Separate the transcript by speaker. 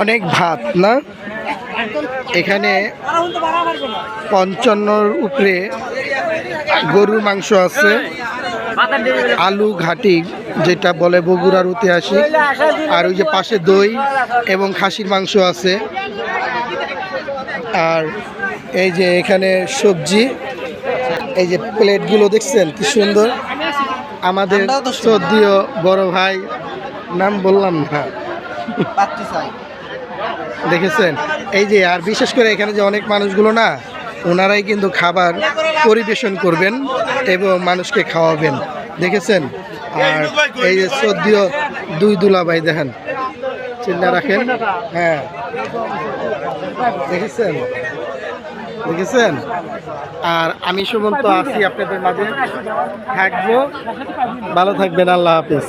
Speaker 1: অনেক ভাত না? এখানে পঞ্চান্নর উপরে গরুর মাংস আছে। আলু ঘাটি যেটা বলে বগুড়ার ঐতিহাসিক। আর ওই যে পাশে দই এবং খাসির মাংস আছে। আর এই যে এখানে সবজি এই যে প্লেটগুলো দেখছেন কি সুন্দর? আমাদের শ্রদ্ধীয় বড় ভাই নাম বললাম না। দেখেছেন? এই যে আর বিশেষ করে এখানে যে অনেক মানুষগুলো না ওনারাই কিন্তু খাবার পরিবেশন করবেন এবং মানুষকে খাওয়াবেন। দেখেছেন? আর এই যে শ্রদ্ধীয় দুই দুলাভাই দেখেন। চিন্তা রাখেন। হ্যাঁ। দেখেছেন? দেখেছেন? আর আমি সুমন্ত আছি আপনাদের মাঝে। থাকব। ভালো থাকবেন আল্লাহ হাফেজ।